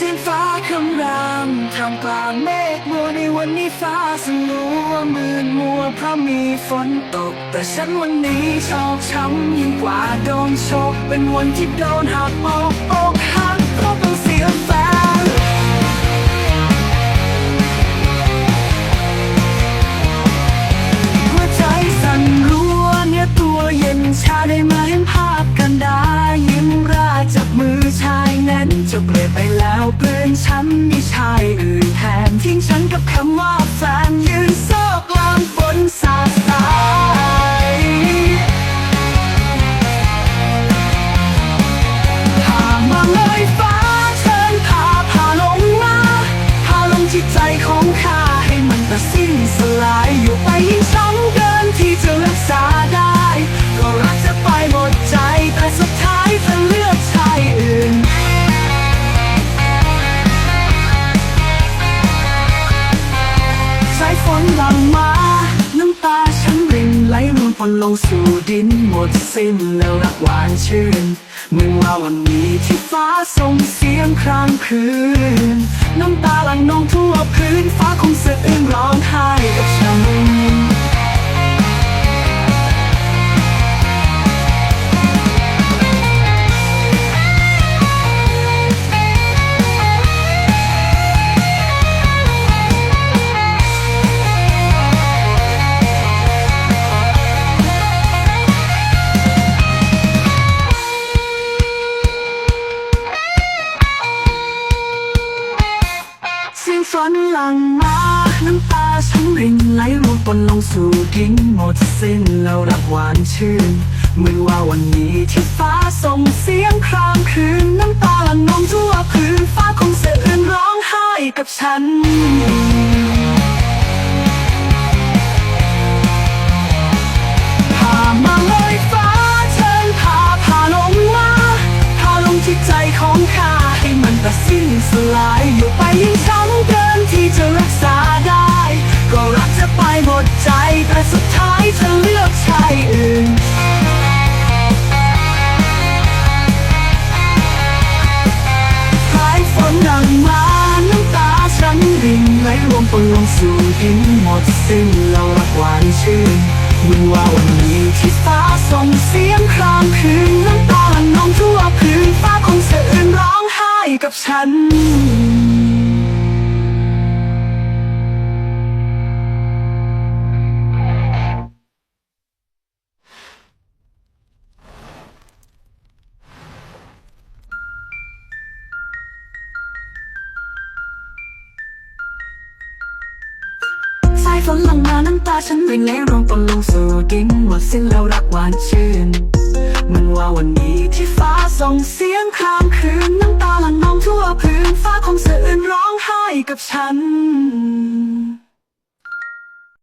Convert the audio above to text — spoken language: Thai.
เสียงฟ้าคำรามทำกลางเมฆมัวในวันนี้ฟ้าสลัวมืนมัวเพราะมีฝนตก แต่ฉันวันนี้ชอบช้ำยิ่งกว่าโดนโชกเป็นวันที่โดนหักอกอก เพื่อนฉันมีช นหลั่งมา น้ำตาฉันรินไหลรวมฝนลงสู่ดินหมดสิ้นแล้วรักหวานชื่นเมื่อว่าวันนี้ที่ฟ้าส่งเสียงครางคืน น้ำตาหลั่งนองทั่วพื้นฟ้าคง ฝนหลั่งมาน้ำตาฉันรินไหลรวมปนลงสู่ดินหมดสิ้นแล้วรักหวานชื่นเหมือนว่าวันนี้ที่ฟ้าส่งเสียงครางคืนน้ำตาหลั่งนองทั่วพื้นฟ้าคงเสื่อื้นร้องไห้กับฉัน สุดท้ายเธอเลือกชายอื่นสายฝนดังมาน้ำตาฉันรินไหลรวมปนลงสู่ดินหมดสิ้นแล้วรักหวานชื่นมึงว่าวันนี้ที่ฟ้าส่งเสียงครางคืนน้ำตาหลั่งนองทั่วพื้นฟ้าคงสะอื้นร้องไห้กับฉันายฝนหลังมาน้ำตาฉันรินไหลรวมปนลงสู่ดินหมดสิ้นแล้วรักหวานชื่นมันว่าวันนี้ที่ฟ้าส่งเสียงครามคืนน้ำตาหลั่งนองทั่วพื้นฟ้าคงสะอื้นร้องไห้กับฉัน